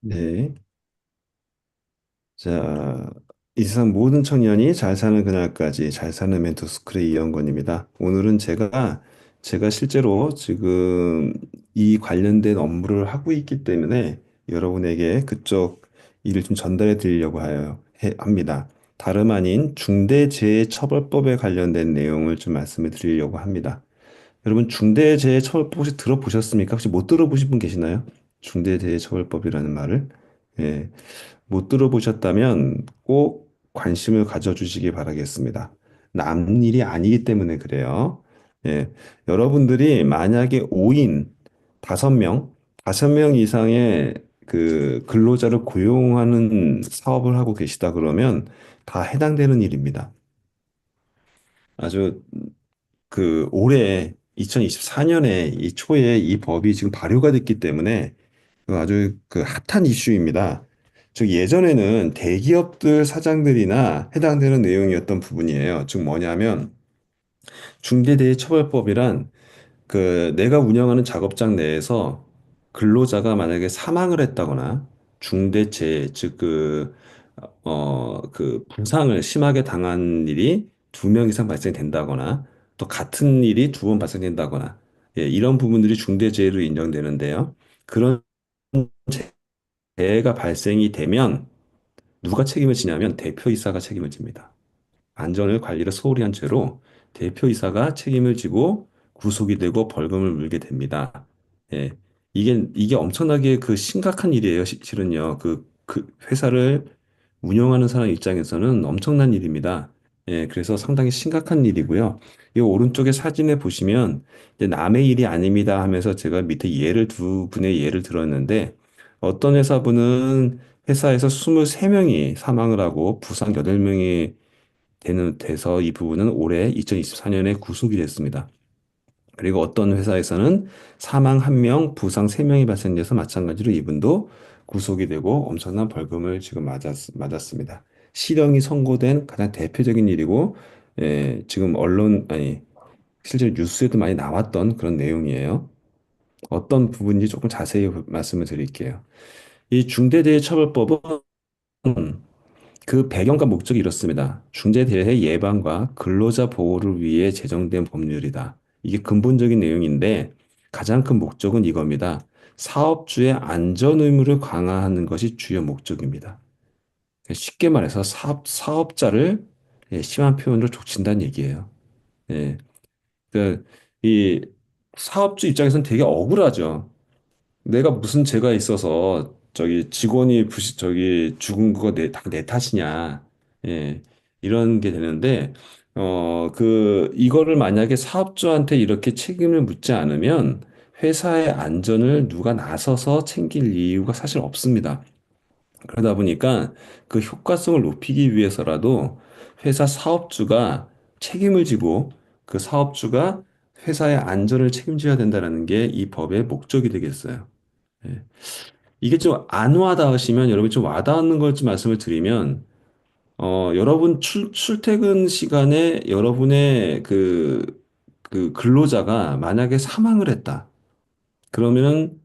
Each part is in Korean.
네. 자, 이 세상 모든 청년이 잘 사는 그날까지 잘 사는 멘토 스쿨의 이영건입니다. 오늘은 제가, 제가 실제로 지금 이 관련된 업무를 하고 있기 때문에 여러분에게 그쪽 일을 좀 전달해 드리려고 하여, 해- 합니다. 다름 아닌 중대재해처벌법에 관련된 내용을 좀 말씀을 드리려고 합니다. 여러분, 중대재해처벌법 혹시 들어보셨습니까? 혹시 못 들어보신 분 계시나요? 중대재해처벌법이라는 말을. 예. 못 들어보셨다면 꼭 관심을 가져주시기 바라겠습니다. 남 일이 아니기 때문에 그래요. 예. 여러분들이 만약에 5인, 5명, 5명 이상의 그 근로자를 고용하는 사업을 하고 계시다 그러면 다 해당되는 일입니다. 아주 그 올해 2024년에 이 초에 이 법이 지금 발효가 됐기 때문에 그 아주 그 핫한 이슈입니다. 즉 예전에는 대기업들 사장들이나 해당되는 내용이었던 부분이에요. 즉 뭐냐면 중대재해처벌법이란 그 내가 운영하는 작업장 내에서 근로자가 만약에 사망을 했다거나 중대재해 즉그 어 그 부상을 심하게 당한 일이 두 명 이상 발생된다거나 또 같은 일이 두 번 발생된다거나 예, 이런 부분들이 중대재해로 인정되는데요. 그런 재해가 발생이 되면 누가 책임을 지냐면 대표이사가 책임을 집니다. 안전을 관리를 소홀히 한 채로 대표이사가 책임을 지고 구속이 되고 벌금을 물게 됩니다. 예. 이게, 이게 엄청나게 그 심각한 일이에요. 시- 실은요. 그, 그 회사를 운영하는 사람 입장에서는 엄청난 일입니다. 예. 그래서 상당히 심각한 일이고요. 이 오른쪽에 사진에 보시면 남의 일이 아닙니다 하면서 제가 밑에 예를 두 분의 예를 들었는데 어떤 회사분은 회사에서 23명이 사망을 하고 부상 8명이 되는, 돼서 이 부분은 올해 2024년에 구속이 됐습니다. 그리고 어떤 회사에서는 사망 1명, 부상 3명이 발생돼서 마찬가지로 이분도 구속이 되고 엄청난 벌금을 지금 맞았, 맞았습니다. 실형이 선고된 가장 대표적인 일이고, 예, 지금 언론, 아니, 실제로 뉴스에도 많이 나왔던 그런 내용이에요. 어떤 부분인지 조금 자세히 말씀을 드릴게요. 이 중대재해처벌법은 그 배경과 목적이 이렇습니다. 중재대해 예방과 근로자 보호를 위해 제정된 법률이다. 이게 근본적인 내용인데 가장 큰 목적은 이겁니다. 사업주의 안전 의무를 강화하는 것이 주요 목적입니다. 쉽게 말해서 사업, 사업자를 예, 심한 표현으로 족친다는 얘기예요. 예. 그, 이 사업주 입장에서는 되게 억울하죠. 내가 무슨 죄가 있어서 저기 직원이 부시 저기 죽은 거 내, 다 내 탓이냐. 예. 이런 게 되는데 어, 그 이거를 만약에 사업주한테 이렇게 책임을 묻지 않으면 회사의 안전을 누가 나서서 챙길 이유가 사실 없습니다. 그러다 보니까 그 효과성을 높이기 위해서라도 회사 사업주가 책임을 지고 그 사업주가 회사의 안전을 책임져야 된다는 게 이 법의 목적이 되겠어요. 예. 이게 좀 안 와닿으시면 여러분 좀 와닿는 걸 좀 말씀을 드리면 어 여러분 출 출퇴근 시간에 여러분의 그 그 근로자가 만약에 사망을 했다. 그러면은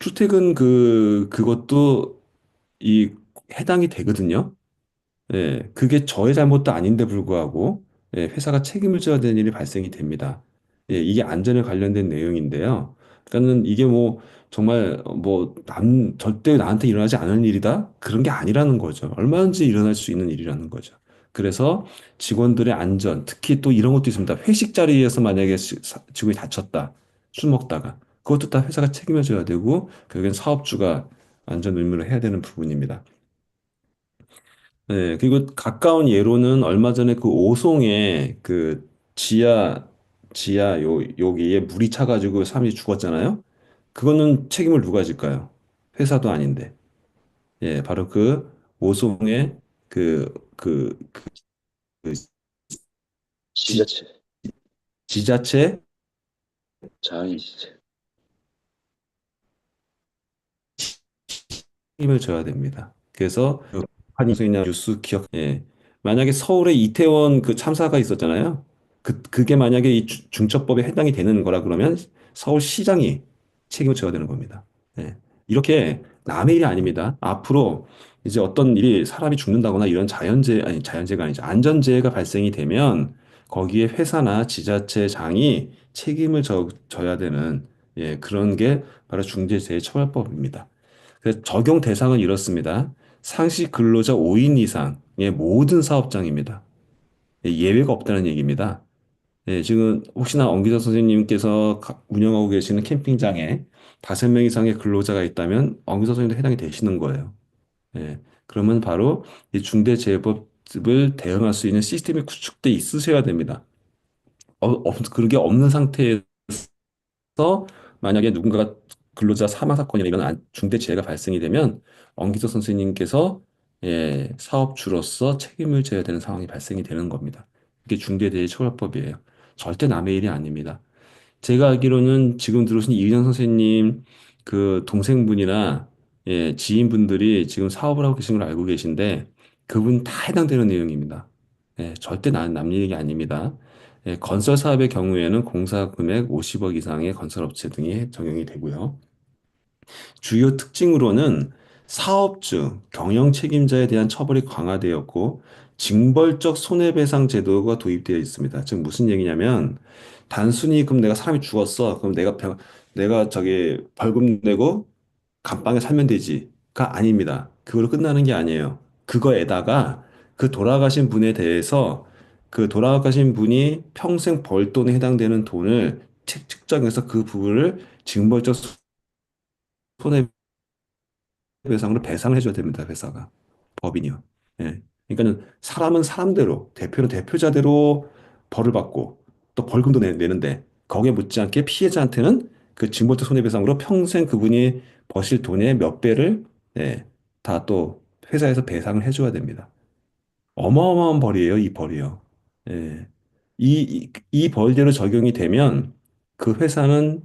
출퇴근 그 그것도 이 해당이 되거든요. 예, 그게 저의 잘못도 아닌데 불구하고 예, 회사가 책임을 져야 되는 일이 발생이 됩니다. 예, 이게 안전에 관련된 내용인데요. 그러니까는 이게 뭐 정말 뭐 남, 절대 나한테 일어나지 않을 일이다? 그런 게 아니라는 거죠. 얼마든지 일어날 수 있는 일이라는 거죠. 그래서 직원들의 안전, 특히 또 이런 것도 있습니다. 회식 자리에서 만약에 시- 사- 직원이 다쳤다, 술 먹다가 그것도 다 회사가 책임을 져야 되고 결국엔 사업주가 안전 의무를 해야 되는 부분입니다. 네, 그리고 가까운 예로는 얼마 전에 그 오송에 그 지하, 지하 요, 여기에 물이 차가지고 사람이 죽었잖아요. 그거는 책임을 누가 질까요? 회사도 아닌데. 예, 바로 그 오송의 그, 그, 그 지, 지자체, 지자체 자원지자체. 책임을 져야 됩니다. 그래서 그 방송이나 뉴스 기억, 예. 만약에 서울에 이태원 그 참사가 있었잖아요. 그, 그게 만약에 이 주- 중처법에 해당이 되는 거라 그러면 서울시장이 책임을 져야 되는 겁니다. 예. 이렇게 남의 일이 아닙니다. 앞으로 이제 어떤 일이 사람이 죽는다거나 이런 자연재해, 아니 자연재해가 아니죠. 안전재해가 발생이 되면 거기에 회사나 지자체장이 책임을 져, 져야 되는 예, 그런 게 바로 중대재해처벌법입니다. 그래서 적용 대상은 이렇습니다. 상시 근로자 5인 이상의 모든 사업장입니다. 예, 예외가 없다는 얘기입니다. 예, 지금 혹시나 엄기자 선생님께서 가- 운영하고 계시는 캠핑장에 다섯 명 이상의 근로자가 있다면 엄기자 선생님도 해당이 되시는 거예요. 예, 그러면 바로 이 중대재해법을 대응할 수 있는 시스템이 구축돼 있으셔야 됩니다. 어, 없, 그런 게 없는 상태에서 만약에 누군가가 근로자 사망 사건이나 이런 안- 중대 재해가 발생이 되면 엄기자 선생님께서 예, 사업주로서 책임을 져야 되는 상황이 발생이 되는 겁니다. 이게 중대재해처벌법이에요. 절대 남의 일이 아닙니다. 제가 알기로는 지금 들어오신 이은영 선생님 그 동생분이나 예, 지인분들이 지금 사업을 하고 계신 걸 알고 계신데 그분 다 해당되는 내용입니다. 예, 절대 남, 남 얘기 아닙니다. 예, 건설 사업의 경우에는 공사 금액 50억 이상의 건설업체 등이 적용이 되고요. 주요 특징으로는 사업주, 경영 책임자에 대한 처벌이 강화되었고 징벌적 손해배상 제도가 도입되어 있습니다. 즉 무슨 얘기냐면 단순히 그럼 내가 사람이 죽었어. 그럼 내가 병- 내가 저기 벌금 내고 감방에 살면 되지가 아닙니다. 그걸로 끝나는 게 아니에요. 그거에다가 그 돌아가신 분에 대해서 그 돌아가신 분이 평생 벌 돈에 해당되는 돈을 책- 측정해서 그 부분을 징벌적 손해배상으로 배상을 해줘야 됩니다. 회사가 법인이요. 예. 그러니까는 사람은 사람대로 대표는 대표자대로 벌을 받고 또 벌금도 내, 내는데 거기에 못지않게 피해자한테는 그 징벌적 손해배상으로 평생 그분이 버실 돈의 몇 배를 예, 다또 회사에서 배상을 해줘야 됩니다. 어마어마한 벌이에요, 이 벌이요. 예. 이, 이, 이 벌대로 적용이 되면 그 회사는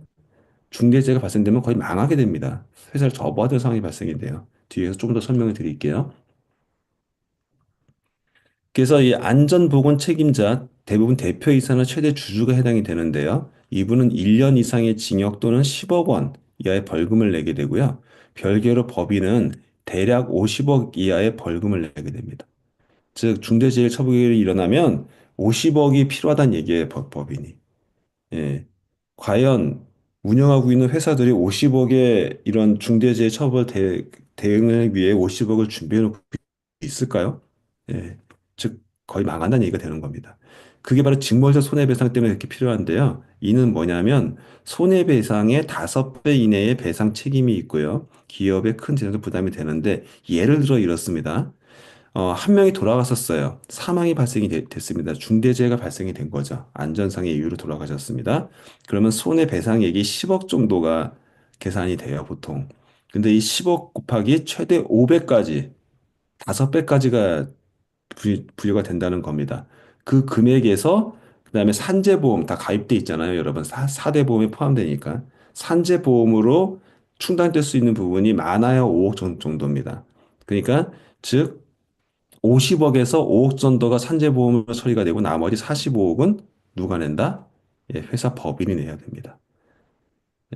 중대재해가 발생되면 거의 망하게 됩니다. 회사를 접어야 될 상황이 발생이 돼요. 뒤에서 좀더 설명을 드릴게요. 그래서 이 안전보건 책임자 대부분 대표이사나 최대 주주가 해당이 되는데요. 이분은 1년 이상의 징역 또는 10억 원 이하의 벌금을 내게 되고요. 별개로 법인은 대략 50억 이하의 벌금을 내게 됩니다. 즉 중대재해처벌이 일어나면 50억이 필요하다는 얘기예요, 법, 법인이. 예. 과연 운영하고 있는 회사들이 50억의 이런 중대재해 처벌 대, 대응을 위해 50억을 준비해 놓고 있을까요? 예. 즉, 거의 망한다는 얘기가 되는 겁니다. 그게 바로 직무적 손해배상 때문에 이렇게 필요한데요. 이는 뭐냐면 손해배상의 다섯 배 이내의 배상 책임이 있고요. 기업의 큰 재정적 부담이 되는데 예를 들어 이렇습니다. 어, 한 명이 돌아갔었어요. 사망이 발생이 되- 됐습니다. 중대재해가 발생이 된 거죠. 안전상의 이유로 돌아가셨습니다. 그러면 손해배상액이 10억 정도가 계산이 돼요, 보통. 근데 이 10억 곱하기 최대 5배까지, 5배까지가 부여 가 된다는 겁니다. 그 금액에서 그 다음에 산재보험 다 가입돼 있잖아요, 여러분. 사, 4대 보험에 포함되니까. 산재보험으로 충당될 수 있는 부분이 많아야 5억 정도입니다. 그러니까 즉 50억에서 5억 정도가 산재보험으로 처리가 되고 나머지 45억은 누가 낸다? 예, 회사 법인이 내야 됩니다.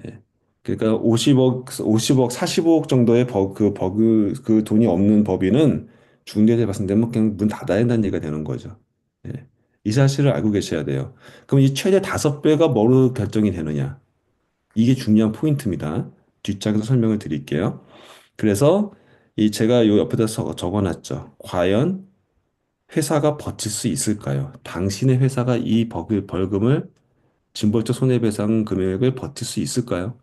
예. 그러니까 50억, 50억, 45억 정도의 버, 그 버 그, 그 돈이 없는 법인은 중대재해 발생되면 그냥 문 닫아야 된다는 얘기가 되는 거죠. 예. 이 사실을 알고 계셔야 돼요. 그럼 이 최대 다섯 배가 뭐로 결정이 되느냐? 이게 중요한 포인트입니다. 뒷장에서 설명을 드릴게요. 그래서 이 제가 요 옆에다 써- 적어놨죠. 과연 회사가 버틸 수 있을까요? 당신의 회사가 이 벌- 벌금을 징벌적 손해배상 금액을 버틸 수 있을까요?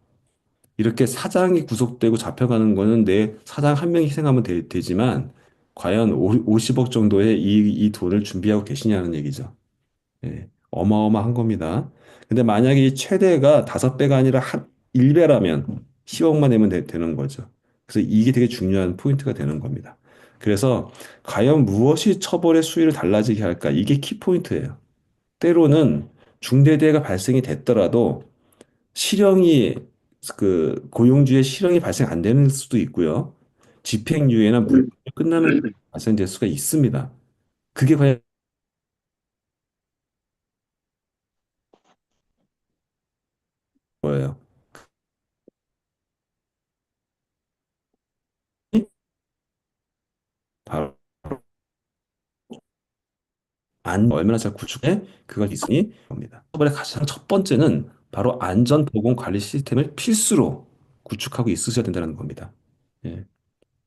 이렇게 사장이 구속되고 잡혀가는 거는 내 사장 한 명이 희생하면 되, 지만 과연 오- 50억 정도의 이, 이 돈을 준비하고 계시냐는 얘기죠. 예, 어마어마한 겁니다. 근데 만약에 이 최대가 다섯 배가 아니라 한 1배라면 10억만 내면 되, 는 거죠. 그래서 이게 되게 중요한 포인트가 되는 겁니다. 그래서 과연 무엇이 처벌의 수위를 달라지게 할까? 이게 키포인트예요. 때로는 중대재해가 발생이 됐더라도 실형이 그 고용주의 실형이 발생 안 되는 수도 있고요. 집행유예나 무기징역이 끝나는 발생될 수가 있습니다. 그게 과연 거예요. 바로 안 얼마나 잘 구축해 그걸 있으니 겁니다. 처벌의 가장 첫 번째는 바로 안전 보건 관리 시스템을 필수로 구축하고 있으셔야 된다는 겁니다. 예.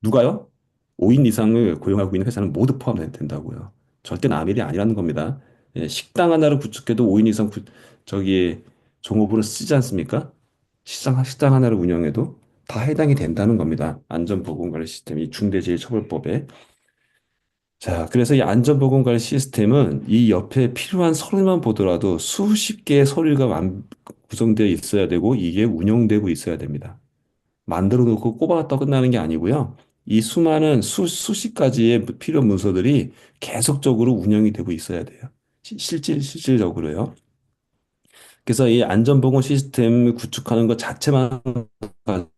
누가요? 5인 이상을 고용하고 있는 회사는 모두 포함된다고요. 절대 남일이 아니라는 겁니다. 예, 식당 하나를 구축해도 5인 이상 구- 저기 종업원을 쓰지 않습니까? 식당, 식당 하나를 운영해도 다 해당이 된다는 겁니다. 안전보건관리 시스템이 중대재해처벌법에. 자, 그래서 이 안전보건관리 시스템은 이 옆에 필요한 서류만 보더라도 수십 개의 서류가 완- 구성되어 있어야 되고 이게 운영되고 있어야 됩니다. 만들어 놓고 꼽아놨다 끝나는 게 아니고요. 이 수많은 수, 수십 가지의 필요 문서들이 계속적으로 운영이 되고 있어야 돼요. 시- 실질, 실질적으로요. 그래서 이 안전보건 시스템을 구축하는 것 자체만 가지고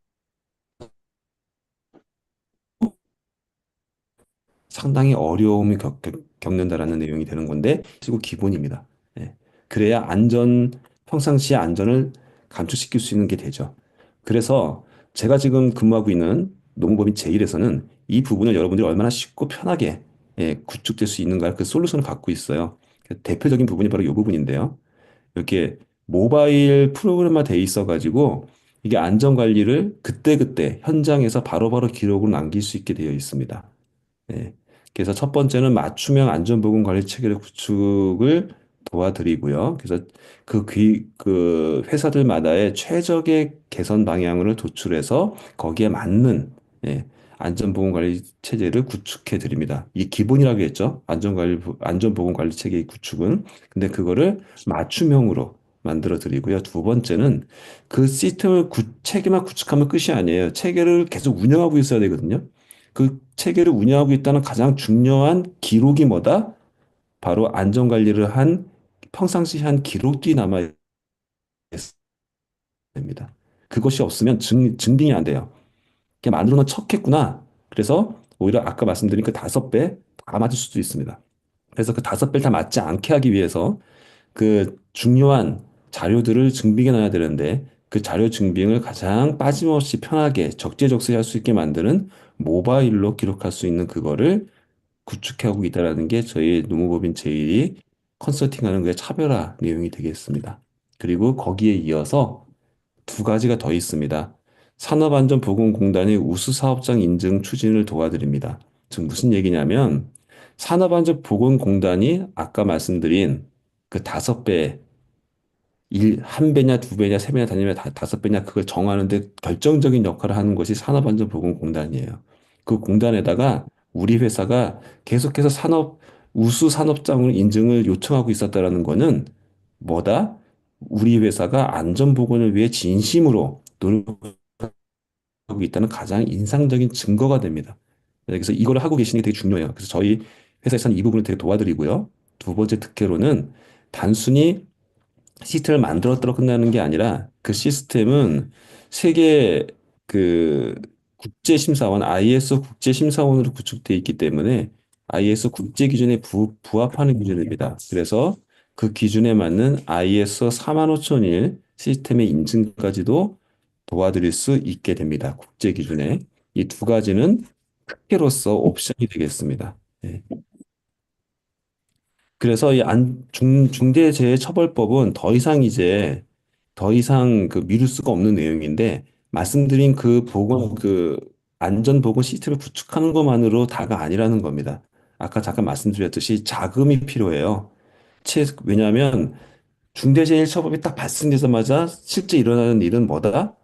상당히 어려움을 겪, 겪는다라는 내용이 되는 건데, 그리고 기본입니다. 예. 그래야 안전, 평상시의 안전을 감축시킬 수 있는 게 되죠. 그래서 제가 지금 근무하고 있는 노무법인 제1에서는 이 부분을 여러분들이 얼마나 쉽고 편하게 예, 구축될 수 있는가 그 솔루션을 갖고 있어요. 그 대표적인 부분이 바로 이 부분인데요. 이렇게 모바일 프로그램화 돼 있어 가지고 이게 안전 관리를 그때그때 현장에서 바로바로 기록으로 남길 수 있게 되어 있습니다. 예. 그래서 첫 번째는 맞춤형 안전보건 관리 체계의 구축을 도와드리고요. 그래서 그 귀, 그 회사들마다의 최적의 개선 방향을 도출해서 거기에 맞는 예, 안전보건 관리 체제를 구축해 드립니다. 이게 기본이라고 했죠. 안전관리, 안전보건 관리 체계의 구축은. 근데 그거를 맞춤형으로 만들어 드리고요. 두 번째는 그 시스템을 구, 체계만 구축하면 끝이 아니에요. 체계를 계속 운영하고 있어야 되거든요. 그 체계를 운영하고 있다는 가장 중요한 기록이 뭐다? 바로 안전관리를 한 평상시 한 기록이 남아 됩니다. 그것이 없으면 증, 증빙이 안 돼요. 그냥 만들어 놓은 척했구나. 그래서 오히려 아까 말씀드린 그 다섯 배 다 맞을 수도 있습니다. 그래서 그 다섯 배를 다 맞지 않게 하기 위해서 그 중요한 자료들을 증빙해 놔야 되는데 그 자료 증빙을 가장 빠짐없이 편하게 적재적소에 할 수 있게 만드는 모바일로 기록할 수 있는 그거를 구축하고 있다라는 게 저희 노무법인 제일이 컨설팅하는 거의 차별화 내용이 되겠습니다. 그리고 거기에 이어서 두 가지가 더 있습니다. 산업안전보건공단의 우수사업장 인증 추진을 도와드립니다. 즉 무슨 얘기냐면 산업안전보건공단이 아까 말씀드린 그 다섯 배, 일, 한 배냐, 두 배냐, 세 배냐, 다니면 다, 다섯 배냐, 그걸 정하는데 결정적인 역할을 하는 것이 산업안전보건공단이에요. 그 공단에다가 우리 회사가 계속해서 산업, 우수 산업장을 인증을 요청하고 있었다라는 거는 뭐다? 우리 회사가 안전보건을 위해 진심으로 노력하고 있다는 가장 인상적인 증거가 됩니다. 그래서 이걸 하고 계시는 게 되게 중요해요. 그래서 저희 회사에서는 이 부분을 되게 도와드리고요. 두 번째 특혜로는 단순히 시스템을 만들었다고 끝나는 게 아니라 그 시스템은 세계 그 국제심사원, ISO 국제심사원으로 구축되어 있기 때문에 ISO 국제 기준에 부, 부합하는 기준입니다. 그래서 그 기준에 맞는 ISO 45001 시스템의 인증까지도 도와드릴 수 있게 됩니다. 국제 기준에. 이 두 가지는 특혜로서 옵션이 되겠습니다. 예. 그래서 이 안, 중, 중대재해처벌법은 더 이상 이제 더 이상 그 미룰 수가 없는 내용인데 말씀드린 그 보건 그 안전 보건 시스템을 구축하는 것만으로 다가 아니라는 겁니다. 아까 잠깐 말씀드렸듯이 자금이 필요해요. 채, 왜냐하면 중대재해처벌이 딱 발생되자마자 실제 일어나는 일은 뭐다?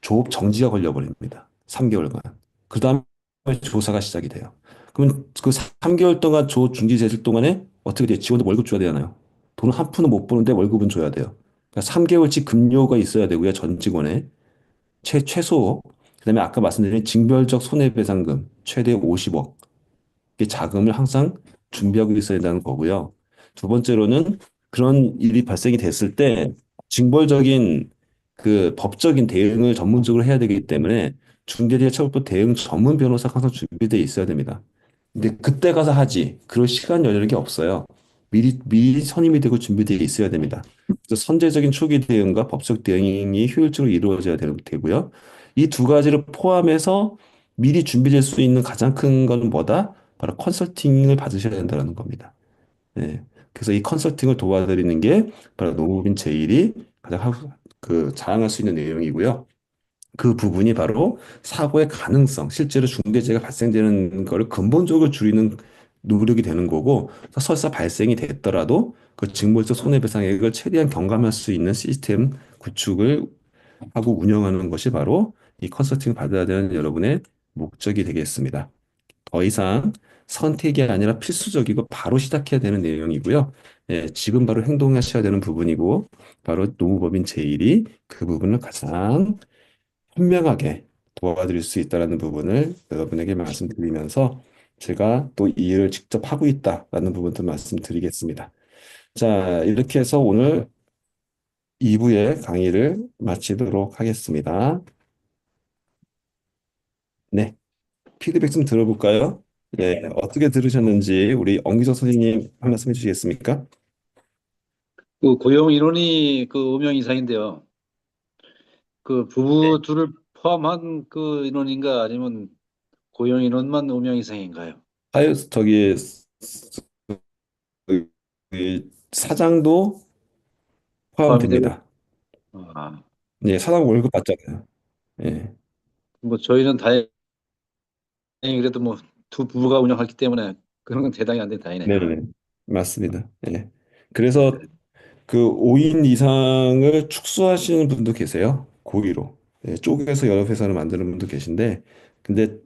조업 정지가 걸려버립니다. 3개월간. 그 다음에 조사가 시작이 돼요. 그럼 그 3개월 동안 조 중지 제실 동안에 어떻게 돼요? 직원들 월급 줘야 되잖아요. 돈을 한 푼은 못 버는데 월급은 줘야 돼요. 그러니까 3개월치 급료가 있어야 되고요. 전 직원에. 최, 최소. 그 다음에 아까 말씀드린 징별적 손해배상금 최대 50억. 이 자금을 항상 준비하고 있어야 된다는 거고요. 두 번째로는 그런 일이 발생이 됐을 때 징벌적인 그 법적인 대응을 전문적으로 해야 되기 때문에 중대재해처벌법 대응 전문 변호사가 항상 준비되어 있어야 됩니다. 근데 그때 가서 하지. 그럴 시간 여력이 없어요. 미리, 미리 선임이 되고 준비되어 있어야 됩니다. 그래서 선제적인 초기 대응과 법적 대응이 효율적으로 이루어져야 되- 되고요. 이 두 가지를 포함해서 미리 준비될 수 있는 가장 큰 건 뭐다? 바로 컨설팅을 받으셔야 된다는 겁니다. 예. 그래서 이 컨설팅을 도와드리는 게 바로 노무빈 제일이 가장 하고, 그 자랑할 수 있는 내용이고요. 그 부분이 바로 사고의 가능성, 실제로 중대재해가 발생되는 것을 근본적으로 줄이는 노력이 되는 거고, 설사 발생이 됐더라도 그 징벌적 손해배상액을 최대한 경감할 수 있는 시스템 구축을 하고 운영하는 것이 바로 이 컨설팅을 받아야 되는 여러분의 목적이 되겠습니다. 더 이상 선택이 아니라 필수적이고 바로 시작해야 되는 내용이고요. 예, 지금 바로 행동하셔야 되는 부분이고, 바로 노무법인 제일이 그 부분을 가장 현명하게 도와드릴 수 있다는 부분을 여러분에게 말씀드리면서 제가 또 이 일을 직접 하고 있다라는 부분도 말씀드리겠습니다. 자, 이렇게 해서 오늘 2부의 강의를 마치도록 하겠습니다. 네, 피드백 좀 들어볼까요? 네, 어떻게 들으셨는지 우리 엄기석 선생님 한 말씀 해주시겠습니까? 그 고용 인원이 그 음영 이상인데요. 그 부부 둘을 포함한 그 인원인가 아니면 고용 인원만 음영 이상인가요? 하여 저기 그- 그 사장도 포함이 되고 포함됩니다. 아, 네, 사장 월급 받잖아요. 예. 뭐 저희는 다행히 그래도 뭐 두 부부가 운영하기 때문에 그런 건 대당이 안 돼 다행이네요. 네네. 맞습니다. 예. 그래서 그 5인 이상을 축소하시는 분도 계세요. 고의로. 예, 쪼개서 여러 회사를 만드는 분도 계신데, 근데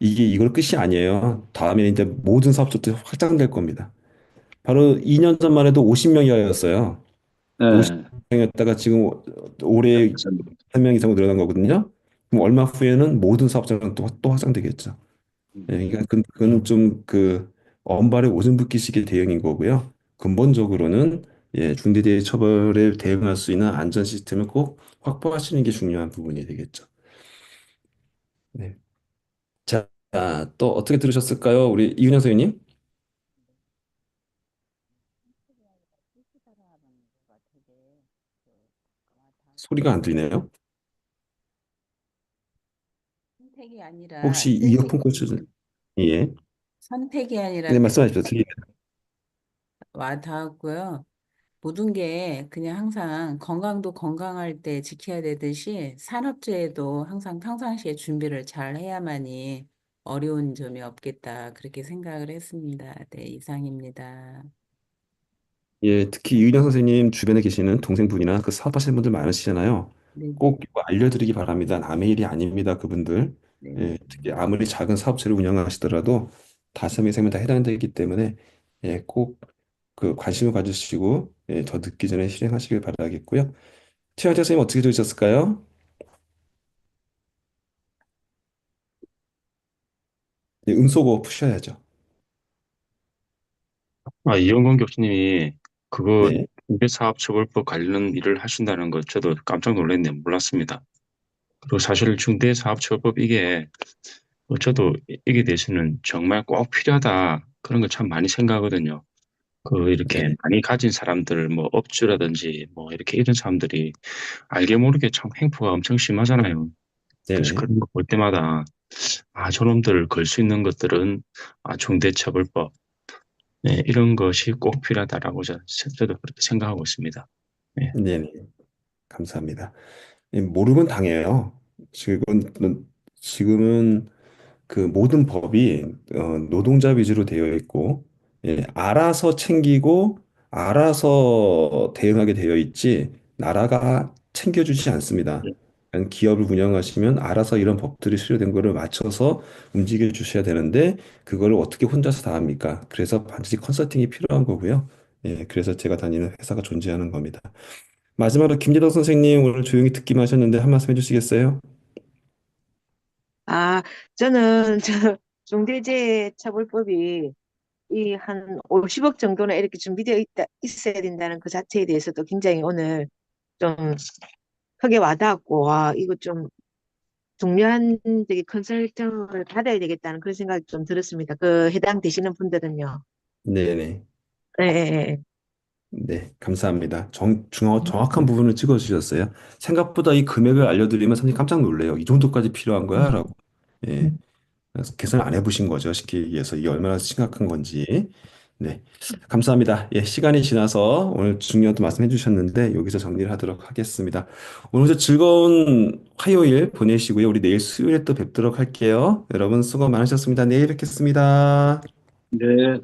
이게 이걸 끝이 아니에요. 다음에 이제 모든 사업자도 확장될 겁니다. 바로 2년 전만 해도 50명이었어요. 네. 50명이었다가 지금 올해 3명 이상으로 늘어난 거거든요. 그럼 얼마 후에는 모든 사업자랑 또, 또 확장되겠죠. 예, 그러니까 그- 그건 좀그 언발에 오줌 붓기식의 대응인 거고요. 근본적으로는 예, 중대재해 처벌에 대응할 수 있는 안전 시스템을 꼭 확보하시는 게 중요한 부분이 되겠죠. 네. 자, 또 어떻게 들으셨을까요? 우리 이윤영 선생님? 소리가 안 들리네요. 선택이 아니라 혹시 뜻이 이어폰 꽂혀서 예. 선택이 아니라 네, 말씀하십시오. 들립니다. 와 닿았고요. 모든 게 그냥 항상 건강도 건강할 때 지켜야 되듯이 산업재해도 항상 평상시에 준비를 잘 해야만이 어려운 점이 없겠다. 그렇게 생각을 했습니다. 네, 이상입니다. 예, 특히 이윤영 선생님 주변에 계시는 동생분이나 그 사업하시는 분들 많으시잖아요. 네, 꼭 이거 알려드리기 바랍니다. 남의 일이 아닙니다. 그분들. 네, 예, 특히 아무리 작은 사업체를 운영하시더라도 다섯 명, 세명 다 해당되기 때문에 예, 꼭 그 관심을 가지시고 예, 더 늦기 전에 실행하시길 바라겠고요. 최현재 선생님 어떻게 들으셨을까요? 예, 음소거 푸셔야죠. 아, 이영건 교수님이 그거 네, 중대사업처벌법 관련 일을 하신다는 거 저도 깜짝 놀랐네요. 몰랐습니다. 그리고 사실 중대사업처벌법 이게 어, 저도 이- 이게 대해서는 정말 꼭 필요하다 그런 거참 많이 생각하거든요. 그 이렇게 네, 많이 가진 사람들 뭐 업주라든지 뭐 이렇게 이런 사람들이 알게 모르게 참 행포가 엄청 심하잖아요. 그래서 네네. 그런 거 볼 때마다 아 저놈들 걸 수 있는 것들은 아 중대처벌법 네, 이런 것이 꼭 필요하다라고 저, 저도 그렇게 생각하고 있습니다. 네. 네네. 감사합니다. 예, 모르면 당해요. 지금은, 지금은 그 모든 법이 어, 노동자 위주로 되어 있고, 예, 알아서 챙기고, 알아서 대응하게 되어 있지, 나라가 챙겨주지 않습니다. 그냥 기업을 운영하시면 알아서 이런 법들이 수료된 거를 맞춰서 움직여 주셔야 되는데, 그거를 어떻게 혼자서 다 합니까? 그래서 반드시 컨설팅이 필요한 거고요. 예, 그래서 제가 다니는 회사가 존재하는 겁니다. 마지막으로 김재덕 선생님 오늘 조용히 듣기만 하셨는데 한 말씀 해주시겠어요? 아, 저는 저 중대재해처벌법이 이 한 50억 정도는 이렇게 준비되어 있다, 있어야 된다는 그 자체에 대해서도 굉장히 오늘 좀 크게 와닿았고, 와, 이거 좀 중요한 저기 컨설팅을 받아야 되겠다는 그런 생각이 좀 들었습니다. 그 해당 되시는 분들은요. 네네. 예. 네, 감사합니다. 정, 중, 정확한 부분을 찍어주셨어요. 생각보다 이 금액을 알려드리면 선생님 깜짝 놀래요. 이 정도까지 필요한 거야? 라고. 예. 개선 안 해보신 거죠. 시키기 위해서 이게 얼마나 심각한 건지. 네, 감사합니다. 예, 시간이 지나서 오늘 중요한 또 말씀해 주셨는데 여기서 정리를 하도록 하겠습니다. 오늘도 즐거운 화요일 보내시고요. 우리 내일 수요일에 또 뵙도록 할게요. 여러분 수고 많으셨습니다. 내일 뵙겠습니다. 네.